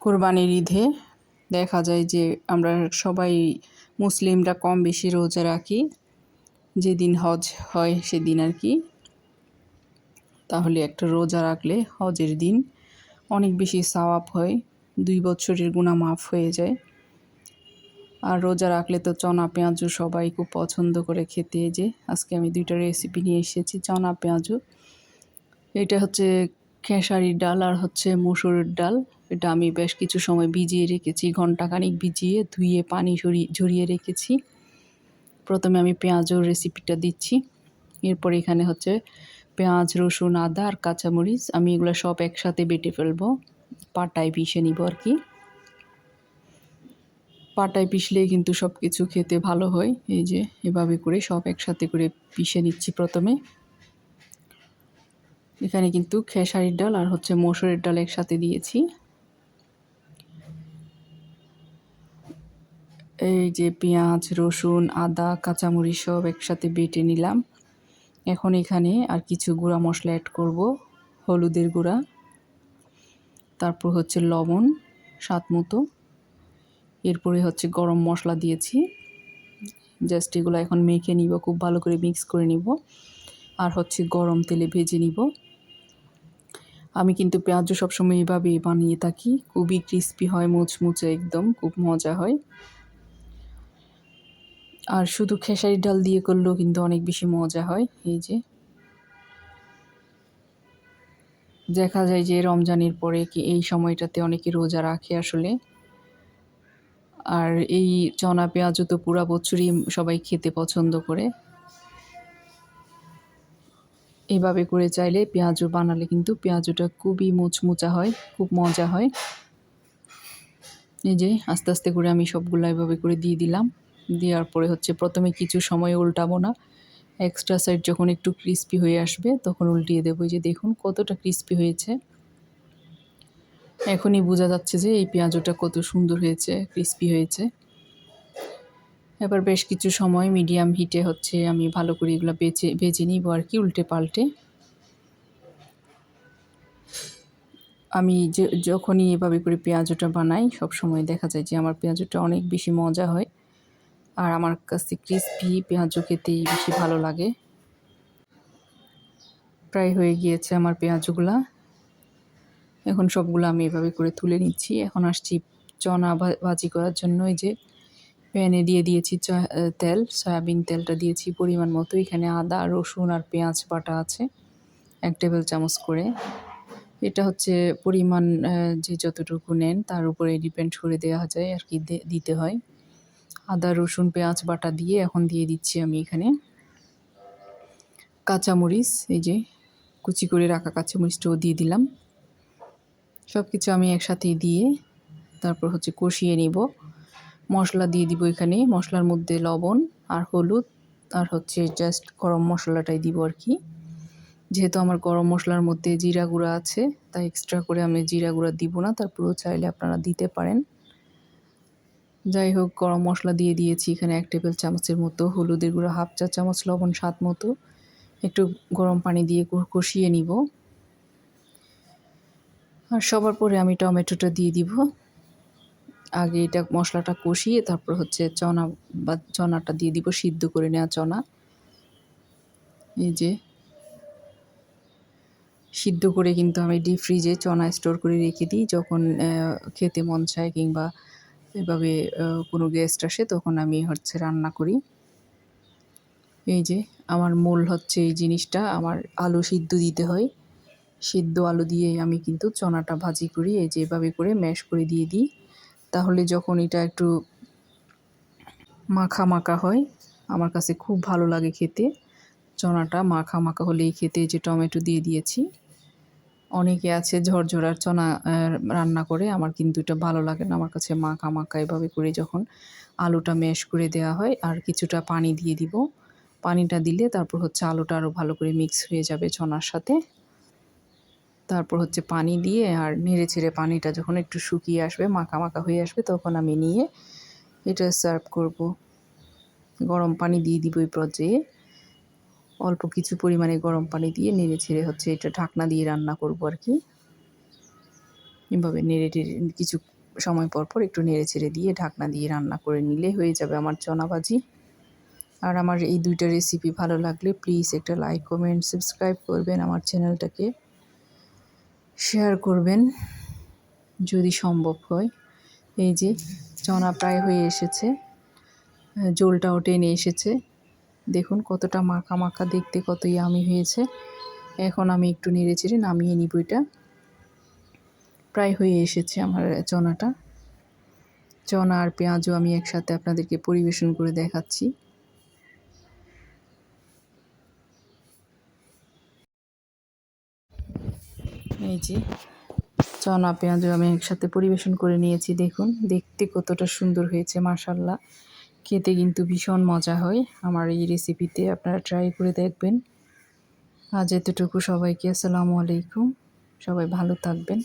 কোরবানির ঈদে দেখা যায় যে আমরা সবাই মুসলিমরা কম বেশি রোজা রাখি। যেদিন হজ হয় সেদিন আর কি। তাহলে একটা রোজা রাখলে হজের দিন অনেক বেশি সাওয়াব হয়, দুই বছরের গুণা মাফ হয়ে যায়। আর রোজা রাখলে তো চনা পেঁয়াজু সবাই খুব পছন্দ করে খেতে। যে আজকে আমি দুইটা রেসিপি নিয়ে এসেছি, চনা পেঁয়াজু এটা হচ্ছে খেসারির ডাল আর হচ্ছে মুসুরের ডাল। এটা আমি বেশ কিছু সময় ভিজিয়ে রেখেছি ঘন্টাখানিক ভিজিয়ে ধুয়ে, পানি ঝরিয়ে ঝরিয়ে রেখেছি। প্রথমে আমি পেঁয়াজের রেসিপিটা দিচ্ছি। এরপর এখানে হচ্ছে পেঁয়াজ, রসুন, আদা আর কাঁচামরিচ আমি এগুলো সব একসাথে বেটে ফেলব। পাটায় পিষে নিব আর কি। পাটায় পিষলে কিন্তু সব কিছু খেতে ভালো হয়। এই যে, এভাবে করে সব একসাথে করে পিষে নিচ্ছি প্রথমে। এখানে কিন্তু খেসারির ডাল আর হচ্ছে মসুরের ডাল একসাথে দিয়েছি। এই যে পেঁয়াজ, রসুন, আদা, কাঁচামরিচ সব একসাথে বেটে নিলাম। এখন এখানে আর কিছু গুঁড়া মশলা অ্যাড করব, হলুদের গুঁড়া। তারপর হচ্ছে লবণ, স্বাদ মতো। এরপরে হচ্ছে গরম মশলা দিয়েছি। জাস্ট এগুলো এখন মেখে নিব, খুব ভালো করে মিক্স করে নিব। আর হচ্ছে গরম তেলে ভেজে নিব। আমি কিন্তু পেঁয়াজও সবসময় এভাবেই বানিয়ে থাকি। খুবই ক্রিস্পি হয়, মুচমুচে একদম, খুব মজা হয়। আর শুধু খেসারি ডাল দিয়ে করলেও কিন্তু অনেক বেশি মজা হয়, এই যে। দেখা যায় যে রমজানের পরে কি এই সময়টাতে অনেকে রোজা রাখে আসলে। আর এই চনা পেঁয়াজও তো পুরা বছরই সবাই খেতে পছন্দ করে। এভাবে করে চাইলে পেঁয়াজও বানালে কিন্তু পেঁয়াজটা খুবই মুচমুচা হয়, খুব মজা হয়। এই যে আস্তে আস্তে করে আমি সবগুলো এভাবে করে দিয়ে দিলাম। দেওয়ার পরে হচ্ছে প্রথমে কিছু সময় উল্টাবো না। এক্সট্রা সাইড যখন একটু ক্রিস্পি হয়ে আসবে, তখন উল্টিয়ে দেবো। যে দেখুন কতটা ক্রিস্পি হয়েছে। এখনই বোঝা যাচ্ছে যে এই পেঁয়াজটা কত সুন্দর হয়েছে ক্রিস্পি হয়েছে। এবার বেশ কিছু সময় মিডিয়াম হিটে হচ্ছে আমি ভালো করে এগুলো বেচে ভেজে নিব আর কি উল্টে পাল্টে। আমি যে, যখনই এভাবে করে পেঁয়াজটা বানাই সব সময় দেখা যায় যে আমার পেঁয়াজটা অনেক বেশি মজা হয়। আর আমার কাছে ক্রিসপি পেঁয়াজও খেতেই বেশি ভালো লাগে। প্রায় হয়ে গিয়েছে আমার পেঁয়াজগুলা। এখন সবগুলো আমি এভাবে করে তুলে নিচ্ছি। এখন আসছি চনা ভাজি করার জন্য। এই যে প্যানে দিয়ে দিয়েছি তেল, সয়াবিন তেলটা দিয়েছি পরিমাণ মতো। এখানে আদা, রসুন আর পেঁয়াজ বাটা আছে এক টেবিল চামচ করে। এটা হচ্ছে পরিমাণ যে যতটুকু নেন তার উপরে ডিপেন্ড করে দেওয়া যায় আর কি দিতে হয়। আদা, রসুন, পেঁয়াজ বাটা দিয়ে এখন দিয়ে দিচ্ছি আমি এখানে। কাঁচামরিচ, এই যে কুচি করে রাখা কাঁচামরিচটাও দিয়ে দিলাম। সব কিছু আমি একসাথেই দিয়ে তারপর হচ্ছে কষিয়ে নিব। মশলা দিয়ে দিব এখানে, মশলার মধ্যে লবণ আর হলুদ আর হচ্ছে জাস্ট গরম মশলাটাই দিব আর কি। যেহেতু আমার গরম মশলার মধ্যে জিরা গুঁড়া আছে, তাই এক্সট্রা করে আমি জিরা গুঁড়া দিব না, তারপরেও চাইলে আপনারা দিতে পারেন। যাই হোক, গরম মশলা দিয়ে দিয়েছি। এখানে এক টেবিল চামচের মতো হলুদের গুঁড়ো, হাফ চা চামচ লবণ স্বাদ মতো। একটু গরম পানি দিয়ে কষিয়ে নিব। আর সবার পরে আমি টমেটোটা দিয়ে দিব। আগে এটা মশলাটা কষিয়ে তারপর হচ্ছে চনা বা চনাটা দিয়ে দিব, সিদ্ধ করে নেওয়া চনা। এই যে। সিদ্ধ করে কিন্তু আমি ডিপ ফ্রিজে চনা স্টোর করে রেখে দিই, যখন খেতে মন চায় কিংবা এভাবে কোনো গেস্ট আসে তখন আমি হচ্ছে রান্না করি। এই যে, আমার মূল হচ্ছে এই জিনিসটা, আমার আলু সিদ্ধ দিতে হয়। সিদ্ধ আলু দিয়ে আমি কিন্তু চনাটা ভাজি করি, এই যে এভাবে করে ম্যাশ করে দিয়ে দিই। তাহলে যখন এটা একটু মাখা মাখা হয়, আমার কাছে খুব ভালো লাগে খেতে। চনাটা মাখা মাখা হলেই খেতে যে টমেটো দিয়ে দিয়েছি। অনেকে আছে ঝরঝরার চনা রান্না করে। আমার কিন্তু এটা ভালো লাগে না। আমার কাছে মাখা মাখা এভাবে করে যখন আলুটা ম্যাশ করে দেওয়া হয়, আর কিছুটা পানি দিয়ে দিব। পানিটা দিলে তারপর হচ্ছে আলুটা আরও ভালো করে মিক্স হয়ে যাবে চনার সাথে। তারপর হচ্ছে পানি দিয়ে, আর নেড়ে ছেড়ে পানিটা যখন একটু শুকিয়ে আসবে, মাখা মাখা হয়ে আসবে, তখন আমি নিয়ে এটা সার্ভ করব। গরম পানি দিয়ে দিব এই পর্যায়ে। অল্প কিছু পরিমাণে গরম পানি দিয়ে নেড়ে ছেড়ে হচ্ছে এটা ঢাকনা দিয়ে রান্না করব আর কি। এভাবে নেড়ে টেড়ে কিছু সময় পর পর একটু নেড়ে ছেড়ে দিয়ে ঢাকনা দিয়ে রান্না করে নিলে হয়ে যাবে আমার চনাবাজি। আর আমার এই দুইটা রেসিপি ভালো লাগলে প্লিজ একটা লাইক কমেন্ট সাবস্ক্রাইব করবেন, আমার চ্যানেলটাকে শেয়ার করবেন। যদি সম্ভব হয়। এই যে চনা প্রায় হয়ে এসেছে। জোলটাও টেনে এসেছে। দেখুন কতটা মাখা মাখা দেখতে কত ইয়ামি হয়েছে। এখন আমি একটু নেড়ে চেড়ে নামিয়ে নিব এটা। প্রায় হয়ে এসেছে আমার চনাটা। চনা আর পেঁয়াজও আমি একসাথে আপনাদেরকে পরিবেশন করে দেখাচ্ছি। এই যে চনা, পেঁয়াজও আমি একসাথে পরিবেশন করে নিয়েছি, দেখুন। দেখতে কতটা সুন্দর হয়েছে মার্শাল্লাহ খেতে কিন্তু ভীষণ মজা হয়। আমার এই রেসিপিতে আপনারা ট্রাই করে দেখবেন। আজ এতটুকু সবাইকে আসসালামু আলাইকুম। সবাই ভালো থাকবেন।